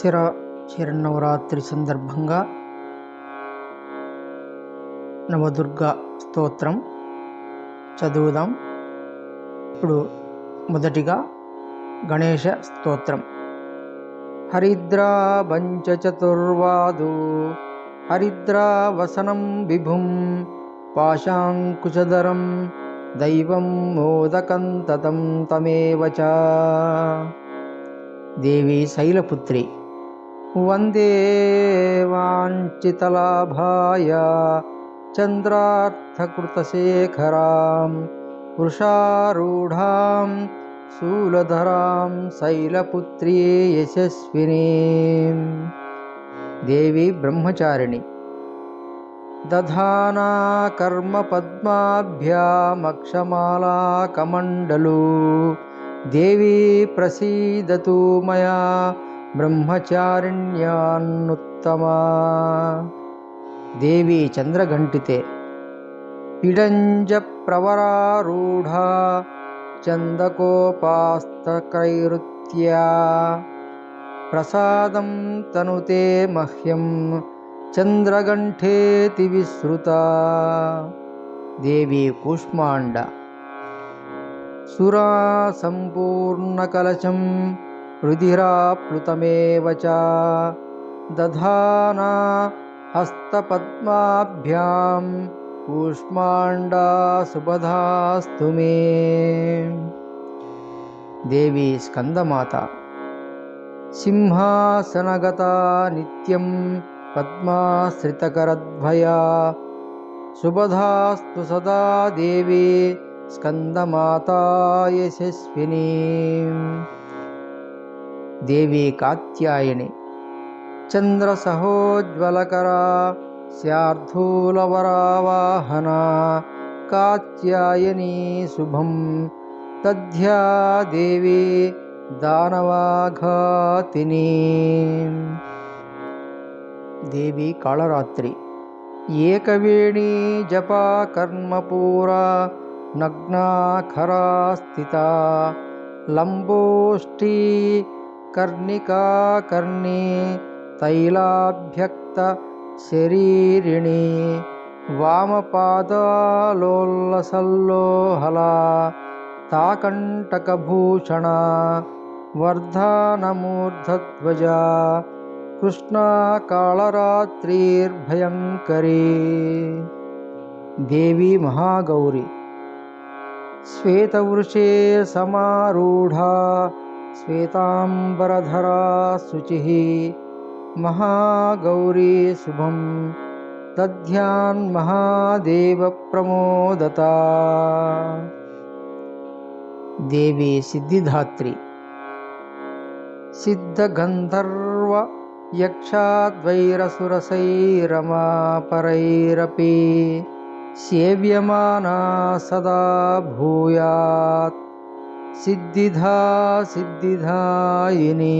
దసరా శరన్నవరాత్రి సందర్భంగా నవదుర్గ స్తోత్రం చదువుదాం. ఇప్పుడు మొదటిగా గణేష స్తోత్రం. హరిద్రా పంచచతుర్వాదు హరిద్రా వసనం విభుం పాశాంకుశధరం దైవం మోదకం తతం తమేవ దేవి శైలపుత్రి. वन्दे वाञ्चितलाभाय चन्द्रार्थकृतशेखरां वृषारूढां शूलधरां शैलपुत्री यशस्विनीं। देवी ब्रह्मचारिणी दधाना कर्मपद्माभ्यामक्षमाला देवी प्रसीदतु मया ब्रह्मचारिण्यान्नुत्तमा देवी चन्द्रघण्टिते पिडञ्जप्रवरारूढा चन्दकोपास्तकैरुत्या प्रसादं तनुते मह्यं चन्द्रगण्ठेति विसृता। देवी कूष्माण्ड सुरा सम्पूर्णकलशम् रुधिराप्लुतमेव च। दधाना हस्तपद्माभ्याम् कूष्माण्डा सुबधास्तु मे। देवी स्कन्दमाता सिंहासनगता नित्यं पद्माश्रितकरद्भया। सुबधास्तु सदा देवी स्कन्दमाता यशस्विनी। देवी कात्यायनि। चन्द्रसहोज्ज्वलकरा स्यार्धूलवरावाहना कात्यायिनी शुभं तद्ध्या देवी दानवाघातिनी। देवी कालरात्रि। एकवेणी जपा कर्मपूरा नग्ना खरा स्थिता। लम्बोष्ठी कर्णिकाकर्णे तैलाभ्यक्तशरीरिणी वामपादालोल्लसल्लोहला ताकण्टकभूषणा वर्धानमूर्धध्वजा कृष्णाकालरात्रिर्भयङ्करी। देवी महागौरी। श्वेतवृषे समारूढा श्वेताम्बरधरा शुचिः महागौरी शुभं दध्यान्महादेवप्रमोदता देवी सिद्धिधात्री। सिद्धगन्धर्वयक्षाद्वैरसुरसैरमापरैरपि सेव्यमाना सदा भूयात्। सिद्धिधा सिद्धिधायिनी